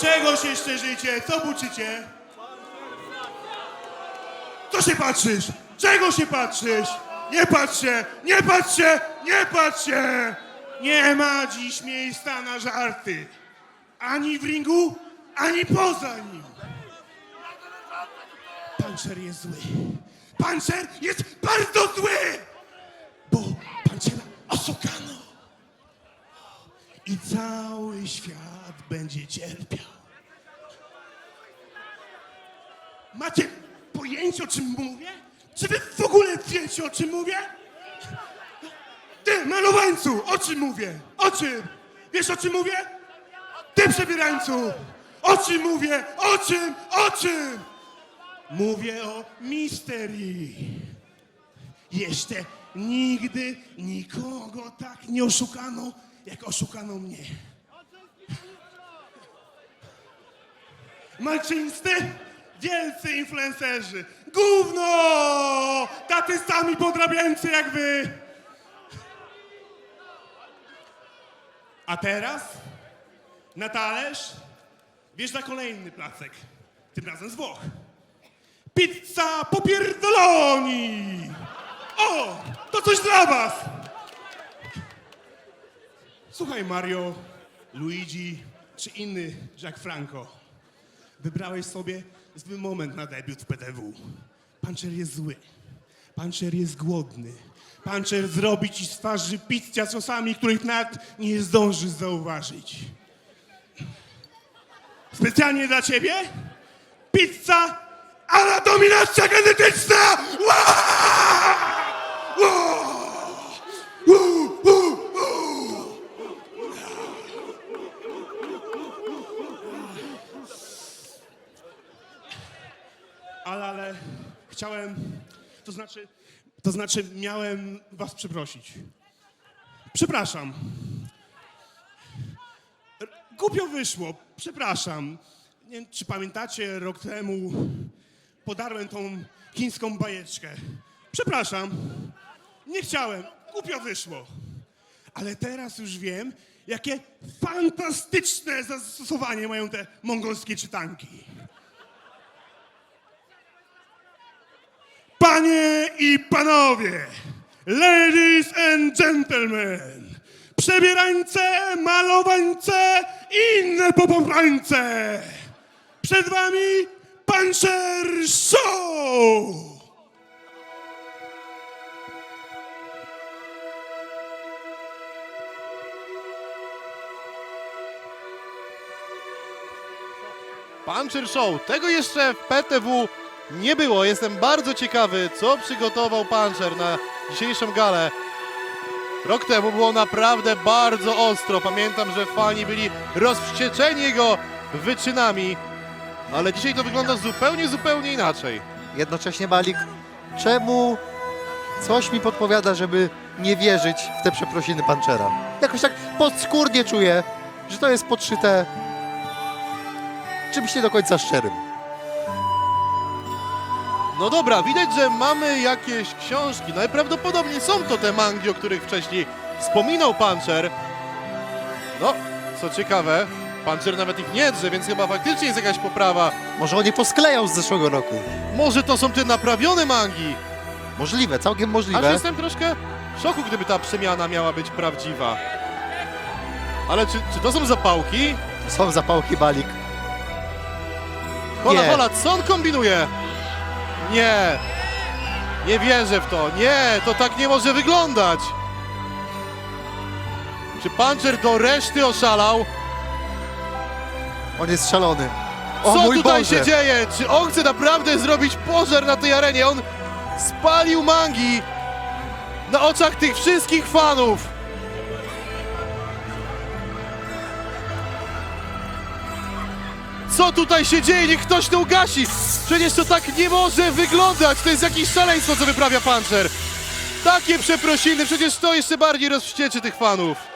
Czego się szczerzycie? Co buczycie? Co się patrzysz? Czego się patrzysz? Nie patrz się! Nie patrz się! Nie patrz się! Nie ma dziś miejsca na żarty. Ani w ringu, ani poza nim. Puncher jest zły. Puncher jest bardzo zły! Bo Punchera oszukano. I cały świat będzie cierpiał. Macie pojęcie o czym mówię? Czy wy w ogóle wiecie o czym mówię? Ty, malowańcu, o czym mówię? O czym? Wiesz o czym mówię? Ty, przebierańcu, o czym mówię? O czym? O czym? Mówię o misterii. Jeszcze nigdy nikogo tak nie oszukano, jak oszukano mnie. Malczyńscy, wielcy influencerzy, gówno! Taty sami podrabiający jak wy. A teraz na talerz wjeżdża kolejny placek, tym razem z Włoch. Pizza popierdoloni! O, to coś dla was! Słuchaj Mario, Luigi czy inny Jack Franco. Wybrałeś sobie zły moment na debiut w PTW. Puncher jest zły. Puncher jest głodny. Puncher zrobi ci z twarzy pizzia z sosami, których nawet nie zdążysz zauważyć. Specjalnie dla ciebie pizza a na dominacja genetyczna! U, u, u. Ale, ale chciałem, to znaczy, to znaczy miałem was przeprosić. Przepraszam. Głupio wyszło, przepraszam. Nie wiem, czy pamiętacie, rok temu podarłem tą chińską bajeczkę. Przepraszam, nie chciałem, głupio wyszło. Ale teraz już wiem, jakie fantastyczne zastosowanie mają te mongolskie czytanki. Panie i panowie, ladies and gentlemen, przebierańce, malowańce i inne popobrańce, przed wami Puncher Show! Puncher Show. Tego jeszcze w PTW nie było. Jestem bardzo ciekawy, co przygotował Puncher na dzisiejszą galę. Rok temu było naprawdę bardzo ostro. Pamiętam, że fani byli rozwścieczeni jego wyczynami. Ale dzisiaj to wygląda zupełnie, zupełnie inaczej. Jednocześnie Malik, czemu coś mi podpowiada, żeby nie wierzyć w te przeprosiny Panchera? Jakoś tak podskórnie czuję, że to jest podszyte czymś nie do końca szczerym. No dobra, widać, że mamy jakieś książki. Najprawdopodobniej są to te mangi, o których wcześniej wspominał Puncher. No, co ciekawe, Puncher nawet ich nie drze, więc chyba faktycznie jest jakaś poprawa. Może on je posklejał z zeszłego roku. Może to są te naprawione mangi? Możliwe, całkiem Aż możliwe. jestem troszkę w szoku, gdyby ta przemiana miała być prawdziwa. Ale czy, czy to są zapałki? Są zapałki Malik. Hola, Nie. hola, co on kombinuje? Nie. Nie wierzę w to. Nie, to tak nie może wyglądać. Czy Puncher do reszty oszalał? On jest szalony. O Co mój tutaj Boże. się dzieje? Czy on chce naprawdę zrobić pożar na tej arenie? On spalił mangi na oczach tych wszystkich fanów. Co tutaj się dzieje? Niech ktoś to ugasi! Przecież to tak nie może wyglądać! To jest jakieś szaleństwo, co wyprawia Puncher! Takie przeprosiny, przecież to jeszcze bardziej rozwścieczy tych fanów.